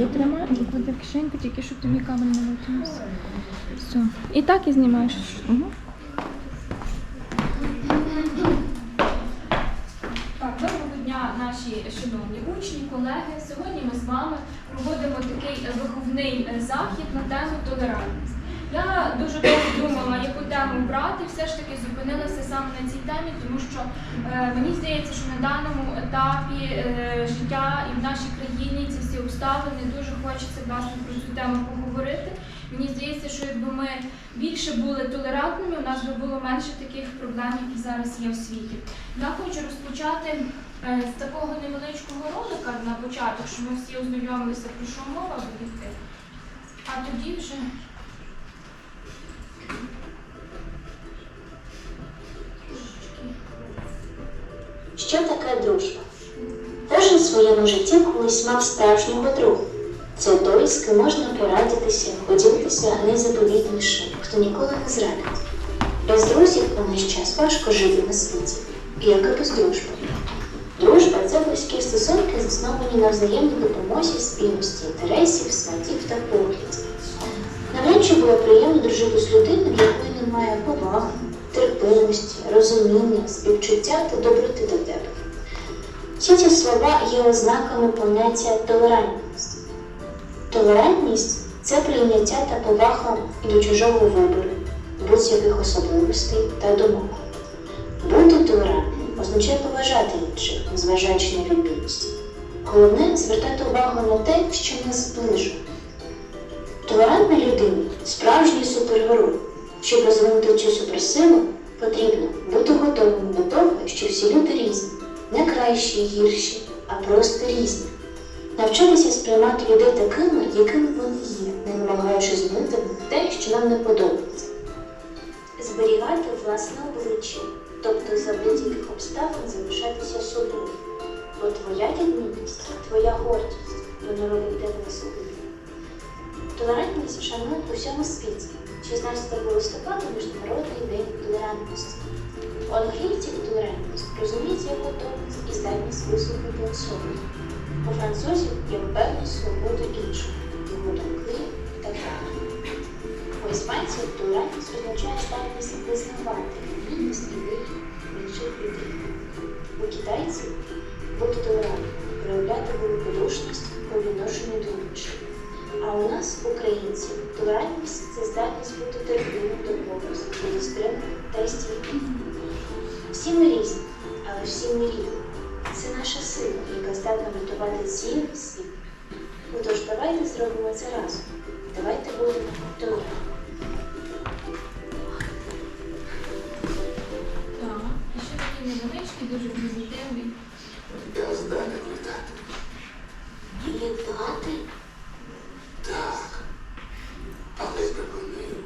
Або тримай, клади в кишеньку, тільки щоб тобі кабель не витягнувся. Все. І так і знімаєш. Угу. Так, доброго дня, наші шановні учні, колеги. Сьогодні ми з вами проводимо такий виховний захід на тему толерантність. Я дуже довго думала, яку тему брати, все ж таки зупинилася саме на цій темі, тому що е, мені здається, що на даному етапі е, життя і в нашій країні ці всі обставини дуже хочеться власне про цю тему поговорити. Мені здається, що якби ми більше були толерантними, у нас би було менше таких проблем, які зараз є в світі. Я хочу розпочати е, з такого невеличкого ролика на початок, щоб ми всі ознайомилися, про що мова буде. А тоді вже. Своєму житті колись мав справжнього друга. Це той, з ким можна порадитися, поділитися найзаповітнішим, хто ніколи не зрадить. Без друзів у наш час важко жити на світі, як і без дружби. Дружба це близькі стосунки, засновані на взаємній допомозі, спільності інтересів, смаків та поглядів. Навряд чи було приємно дружити з людиною, в якої немає поваги, терпимості, розуміння, співчуття та доброти до тебе. Всі ці слова є ознаками поняття толерантність. Толерантність це прийняття та повага до чужого вибору, будь-яких особливостей та думок. Бути толерантним означає поважати інших, незважаючи на відмінності. Головне звертати увагу на те, що нас зближує. Толерантна людина справжній супергерой. Щоб розвинути цю суперсилу, потрібно бути готовим до того, що всі люди різні, не кращі, гірші, а просто різні. Навчитися сприймати людей такими, якими вони є, не намагаючись змінити те, що нам не подобається. Зберігати власне обличчя, тобто за будь-яких обставин залишатися собою. Бо твоя відмінність, твоя гордість, вона робить тебе особливим. Толерантність шанують у всьому світі. 16 листопада Міжнародний день толерантності. У англійці толерантність розуміють як готовність і здатність вислухати особу. У французів як певну свободу іншого, його думки та далі. У іспанців толерантність означає здатність визнавати відмінність ідей інших людей. У китайців бути толерантним, проявляти великодушність по відношенню до інших. А у нас, українців, толерантність це здатність бути терпимим до когось, стриманим та стійким. Всі ми різні, але всі ми рівні. Це наша сила, яка здатна врятувати цілий світ. Отож, давайте зробимо це разом. Давайте будемо толерантними. Так. І ще такий невеличкий, дуже позитивний. Я здатен літати. Літати? Так. Але припинив.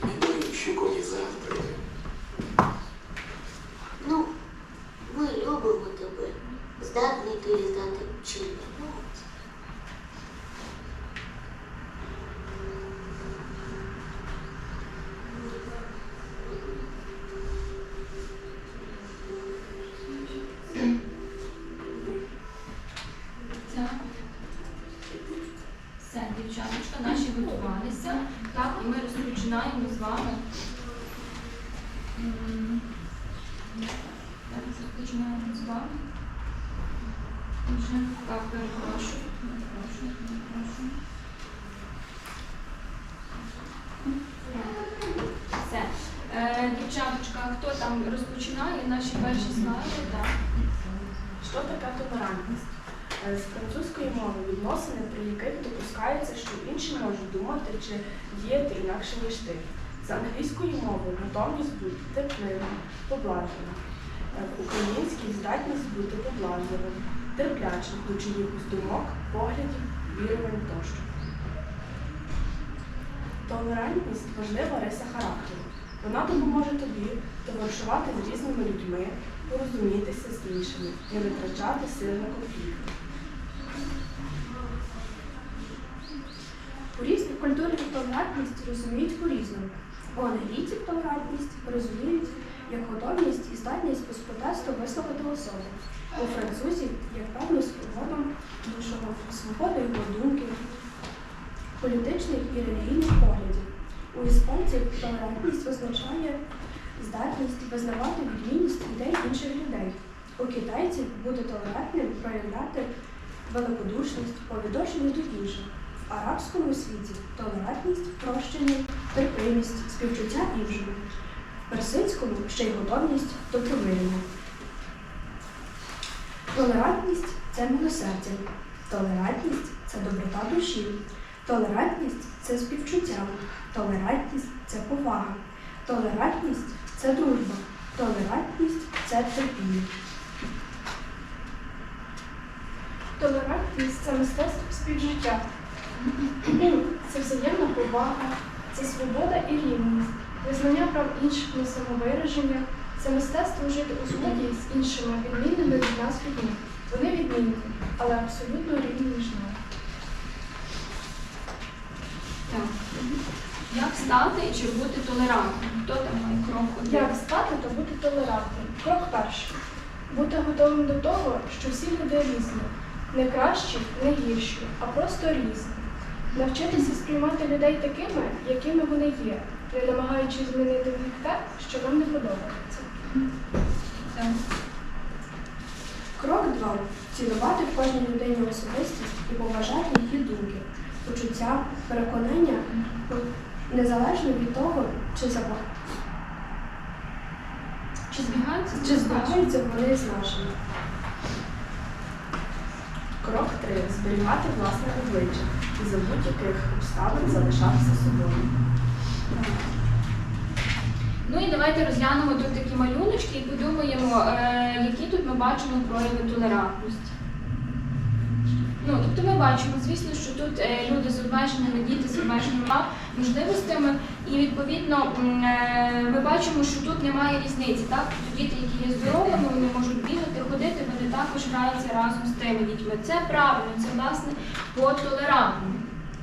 Замінуємо ще коні завтра. Ну, ми любимо тебе. Здатний ти літати чи ні? Так. Все, дівчаточка, наші готувалися. Так, і ми розпочинаємо з вами. М, Зараз розпочинаємо з вами. Вже так, перепрошую. Перепрошую, перепрошую. Все. Е, дівчаточка, хто там розпочинає наші перші слайди? Так. Що таке толерантність? Е, З французької мови відносини, при яких допускається, що інші можуть думати чи діяти інакше, ніж ти. З англійської мови готовність бути терпливим, поблажливим. Е, В українській здатність бути поблажливим, терплячим до чиїхось думок, поглядів, вірувань тощо. Толерантність важлива риса характеру. Вона допоможе тобі товаришувати з різними людьми, порозумітися з іншими, не витрачати сили на конфлікти. У різних культурах толерантність розуміють по-різному. У англійців толерантність розуміють як готовність і здатність безпротесту висловити особу. У французів, як певну свободу іншого, свободу його думки, політичних і релігійних поглядів. У іспанців толерантність означає здатність визнавати відмінність ідей інших людей. У китайців бути толерантним проявляти великодушність по відношенню до інших. В арабському світі толерантність, прощення, терпимість, співчуття іншим. В персидському ще й готовність до примирення. Толерантність це милосердя. Толерантність це доброта душі. Толерантність це співчуття. Толерантність це повага. Толерантність це дружба. Толерантність це терпіння. Толерантність це мистецтво співжиття. Це взаємна повага, це свобода і рівність, визнання прав інших на самовираження, це мистецтво жити у згоді з іншими відмінними від нас людьми. Вони відмінні, але абсолютно рівні між нами. Так. Як стати чи бути толерантним? Хто там має крок один? Як стати та бути толерантним? Крок перший. Бути готовим до того, що всі люди різні. Не кращі, не гірші, а просто різні. Навчитися сприймати людей такими, якими вони є, не намагаючись змінити в них те, що нам не подобається. Так. Крок 2. Цінувати в кожній людині особистість і поважати її думки, почуття, переконання, незалежно від того, чи заба... Чи збігаються? чи збігаються вони з нашими. Крок 3. Зберігати власне обличчя і за будь-яких обставин залишатися собою. Ну і давайте розглянемо тут такі малюночки і подумаємо, е, які тут ми бачимо прояви толерантності. Ну, тобто ми бачимо, звісно, що тут е, люди з обмеженими, діти з обмеженими можливостями, і відповідно е, ми бачимо, що тут немає різниці. Так? Тобто діти, які є здоровими, вони можуть бігати, ходити, вони також граються разом з тими дітьми. Це правильно, це власне по толерантному.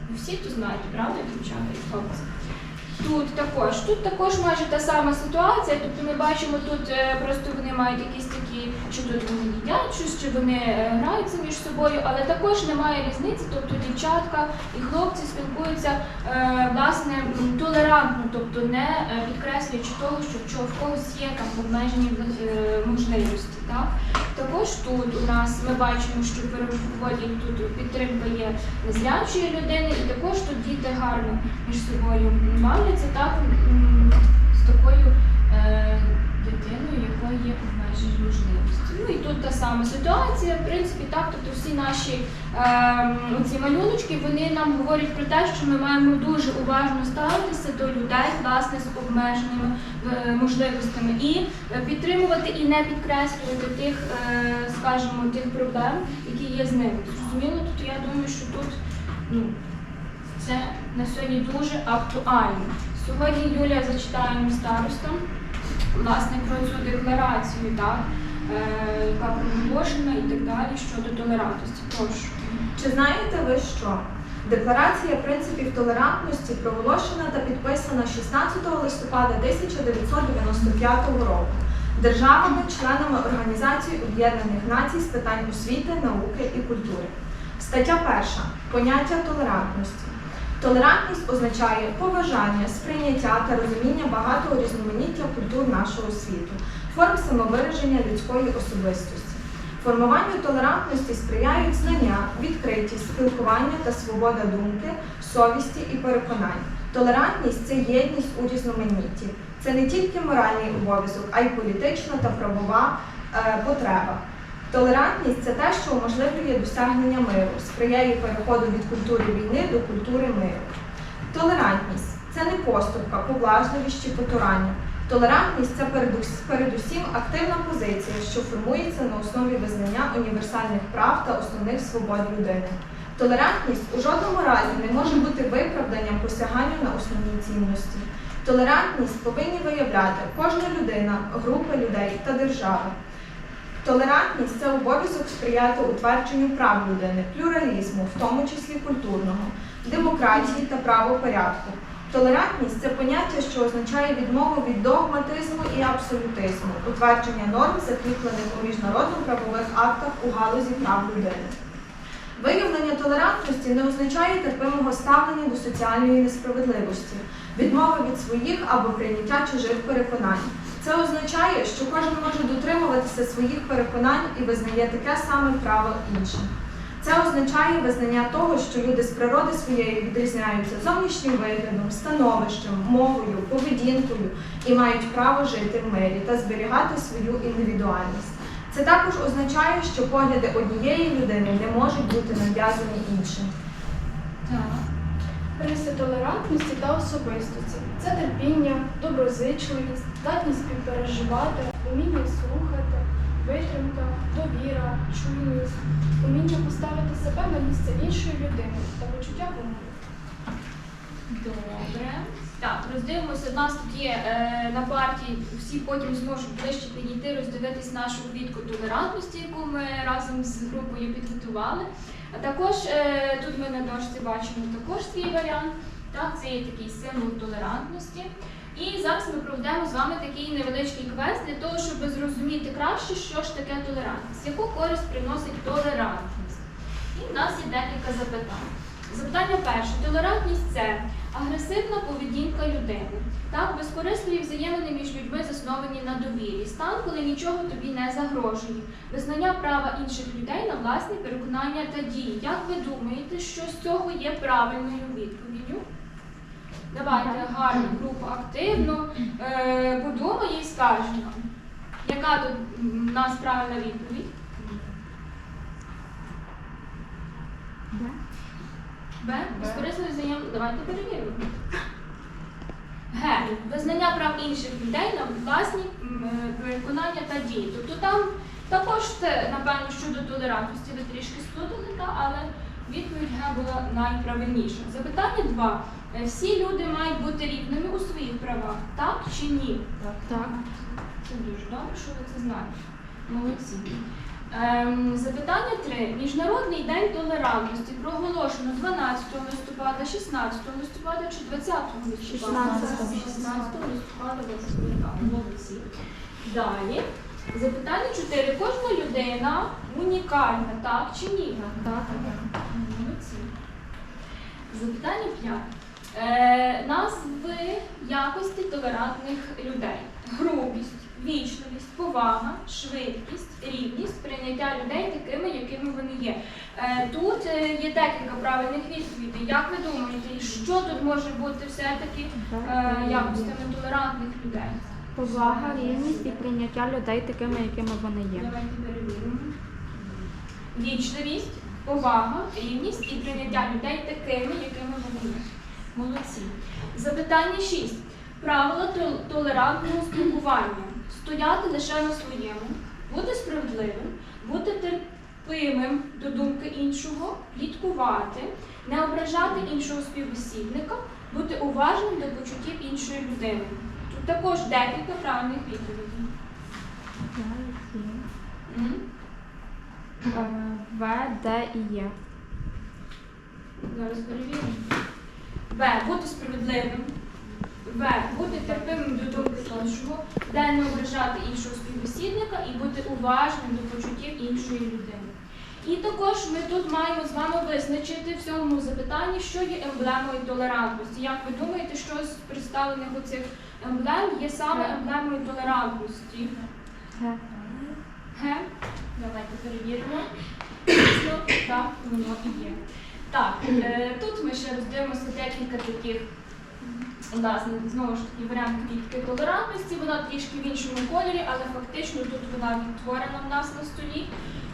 Ви всі тут знаєте, правда, дівчата і хлопці? Тут також, тут також майже та сама ситуація. Тобто ми бачимо тут е, просто вони мають якісь такі, що тут вони їдять щось, чи вони е, граються між собою, але також немає різниці. Тобто дівчатка і хлопці спілкуються е, власне толерантно, тобто не е, підкреслюючи того, що, в когось є там обмежені можливості. Так? Також тут у нас ми бачимо, що в тут підтримка є незрячої людини, і також тут діти гарно між собою бавляться так з такою дитиною, якої є обмежені можливості. Ну і тут та сама ситуація, в принципі, так, тобто всі наші е, ці малюночки вони нам говорять про те, що ми маємо дуже уважно ставитися до людей, власне, з обмеженими е, можливостями, і підтримувати і не підкреслювати тих, е, скажімо, тих проблем, які є з ними. Зрозуміло, тут я думаю, що тут ну, це на сьогодні дуже актуально. Сьогодні Юлія зачитає нам старостам власне про цю декларацію, так, е, яка проголошена і так далі щодо толерантності. Прошу. Чи знаєте ви що? Декларація принципів толерантності проголошена та підписана 16 листопада 1995 року державами-членами Організації Об'єднаних Націй з питань освіти, науки і культури. Стаття 1. Поняття толерантності. Толерантність означає поважання, сприйняття та розуміння багатого різноманіття культур нашого світу, форм самовираження людської особистості. Формуванню толерантності сприяють знання, відкритість, спілкування та свобода думки, совісті і переконань. Толерантність це єдність у різноманітті. Це не тільки моральний обов'язок, а й політична та правова е, потреба. Толерантність це те, що уможливлює досягнення миру, сприяє переходу від культури війни до культури миру. Толерантність це не поступка, поблажливість чи потурання. Толерантність це передусім активна позиція, що формується на основі визнання універсальних прав та основних свобод людини. Толерантність у жодному разі не може бути виправданням посяганню на основні цінності. Толерантність повинні виявляти кожна людина, група людей та держава. Толерантність це обов'язок сприяти утвердженню прав людини, плюралізму, в тому числі культурного, демократії та правопорядку. Толерантність це поняття, що означає відмову від догматизму і абсолютизму, утвердження норм, закріплених у міжнародно-правових актах у галузі прав людини. Виявлення толерантності не означає терпимого ставлення до соціальної несправедливості, відмови від своїх або прийняття чужих переконань. Це означає, що кожен може дотримуватися своїх переконань і визнає таке саме право іншим. Це означає визнання того, що люди з природи своєї відрізняються зовнішнім виглядом, становищем, мовою, поведінкою і мають право жити в мирі та зберігати свою індивідуальність. Це також означає, що погляди однієї людини не можуть бути нав'язані іншим. Так. Риси толерантності та особистості це терпіння, доброзичливість, здатність співпереживати, уміння слухати, витримка, довіра, чуйність, уміння поставити себе на місце іншої людини та почуття гумору. Добре. Так, роздивимося. У нас тут є е, на парті, всі потім зможуть ближче підійти, роздивитись нашу квітку толерантності, яку ми разом з групою підготували. А також е, тут ми на дошці бачимо також свій варіант. Так, це є такий символ толерантності. І зараз ми проведемо з вами такий невеличкий квест для того, щоб зрозуміти краще, що ж таке толерантність, яку користь приносить толерантність. І в нас є декілька запитань. Запитання перше. Толерантність це агресивна поведінка людини. Так, безкорисливі взаємини між людьми засновані на довірі. Стан, коли нічого тобі не загрожує. Визнання права інших людей на власні переконання та дії. Як ви думаєте, що з цього є правильною відповіддю? Давайте гарно, група активно е, подумає і скаже нам, яка тут в нас правильна відповідь? Б. Безкорисливі взаємини. Давайте перевіримо. Г. Визнання прав інших людей на власні е, переконання та дії. Тобто там також це, напевно, щодо толерантності ви трішки сплутали, але відповідь Г була найправильніша. Запитання 2. Всі люди мають бути рівними у своїх правах, так чи ні? Так. Це дуже добре, що ви це знаєте. Молодці. Ем, запитання 3. Міжнародний день толерантності проголошено 12 листопада, 16 листопада чи 20 листопада? 16. 16 листопада. Молодці. Далі. Запитання 4. Кожна людина унікальна, так чи ні? Так. Молодці. Запитання 5. Е, назви якості толерантних людей: грубість, вічливість, повага, швидкість, рівність, прийняття людей такими, якими вони є. Е, тут е, є декілька правильних відповідей. Як ви думаєте, що тут може бути все-таки е, якостями толерантних людей? Повага, рівність і прийняття людей такими, якими вони є. Давайте перевіримо. Вічливість, повага, рівність і прийняття людей такими, якими вони є. Молодці. Запитання 6. Правила толерантного спілкування. Стояти лише на своєму, бути справедливим, бути терпимим до думки іншого, пліткувати, не ображати іншого співбесідника, бути уважним до почуттів іншої людини. Тут також декілька правильних відповідей. Е, В, Д і Є. Зараз перевіримо. Б. Бути справедливим. В. Бути терпимим до думки іншого, Д. Не ображати іншого співбесідника і бути уважним до почуттів іншої людини. І також ми тут маємо з вами визначити в цьому запитанні, що є емблемою толерантності. Як ви думаєте, що з представлених оцих емблем є саме емблемою толерантності? Г. Г. Давайте перевіримо. Так, воно і є. Так, е, тут ми ще роздивимося декілька таких. У нас знову ж таки варіант квітки толерантності, вона трішки в іншому кольорі, але фактично тут вона відтворена в нас на столі.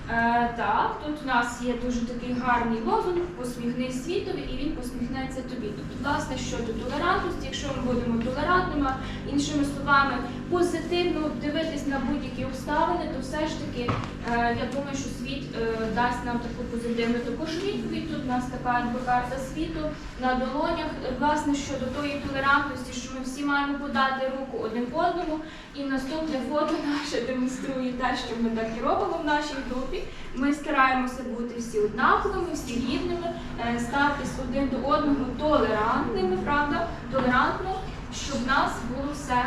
Е, так, тут у нас є дуже такий гарний лозунг посміхнись світові, і він посміхнеться тобі. Тобто, власне, щодо толерантності, якщо ми будемо толерантними, іншими словами, позитивно дивитись на будь-які обставини, то все ж таки е, я думаю, що світ е, дасть нам таку позитивну також відповідь. Тут у нас така карта світу на долонях. Власне, щодо тої толерантності, що ми всі маємо подати руку один одному. І наступне фото наше демонструє те, що ми так і робимо в нашій групі. Ми стараємося бути всі однаковими, всі рівними, е, ставитись один до одного толерантними, правда, толерантно, щоб в нас було все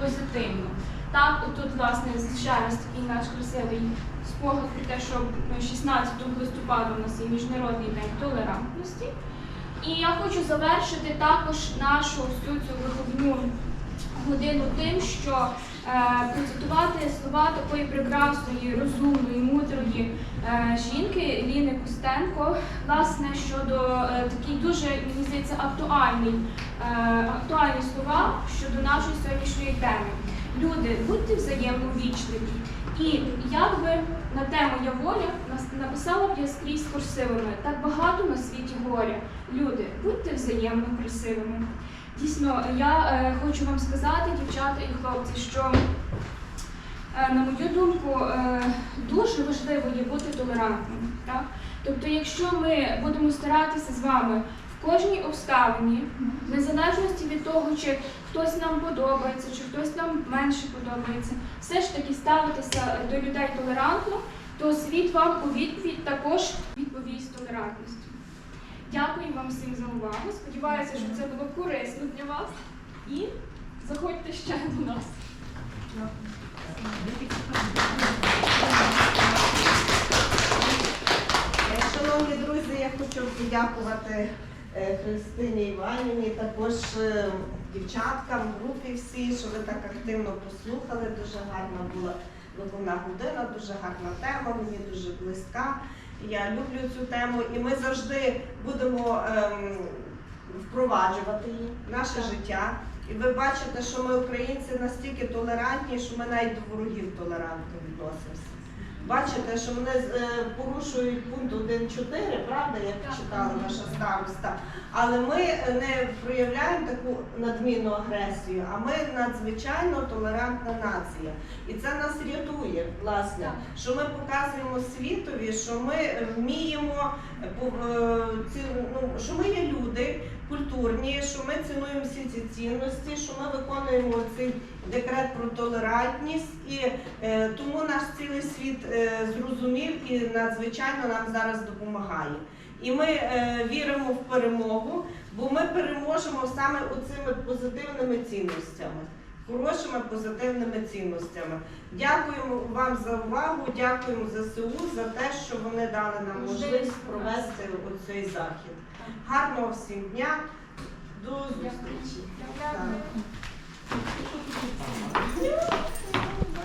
позитивно. Так, отут, власне, ще раз такий наш красивий спогад про те, що ну, 16 листопада у нас є Міжнародний день толерантності. І я хочу завершити також нашу всю цю виховну годину тим, що е, процитувати слова такої прекрасної, розумної, мудрої е, жінки Ліни Костенко, власне, щодо е, такий дуже, мені здається, актуальний, е, актуальні слова щодо нашої сьогоднішньої теми. Люди, будьте взаємно вічливі. І як би на тему Я воля написала б я скрізь курсивами, так багато на світі горя. Люди, будьте взаємно красивими. Дійсно, я е, хочу вам сказати, дівчата і хлопці, що, е, на мою думку, е, дуже важливо є бути толерантним. Так? Тобто, якщо ми будемо старатися з вами в кожній обставині, в незалежності від того, чи хтось нам подобається, чи хтось нам менше подобається, все ж таки ставитися до людей толерантно, то світ вам у відповідь також відповість толерантністю. Дякую вам всім за увагу. Сподіваюся, що це було корисно для вас. І заходьте ще до нас. Е, Шановні друзі, я хочу подякувати е, Христині Іванівні, також е, дівчаткам, групі всі, що ви так активно послухали. Дуже гарна була виховна година, дуже гарна тема, мені дуже близька. Я люблю цю тему, і ми завжди будемо ем, впроваджувати її в наше життя. І ви бачите, що ми, українці, настільки толерантні, що ми навіть до ворогів толерантно відносимося. Бачите, що вони е, порушують пункт 1.4, правда, як читала наша староста. Але ми не проявляємо таку надмінну агресію, а ми надзвичайно толерантна нація. І це нас рятує, власне, що ми показуємо світові, що ми вміємо е, пов- е, ну, що ми є люди культурні, що ми цінуємо всі ці цінності, що ми виконуємо цей декрет про толерантність, і е, тому наш цілий світ е, зрозумів і надзвичайно нам зараз допомагає. І ми е, віримо в перемогу, бо ми переможемо саме оцими позитивними цінностями. Хорошими позитивними цінностями. Дякуємо вам за увагу, дякуємо ЗСУ за те, що вони дали нам можливість провести оцей захід. Гарного всім дня, до зустрічі. Дякую.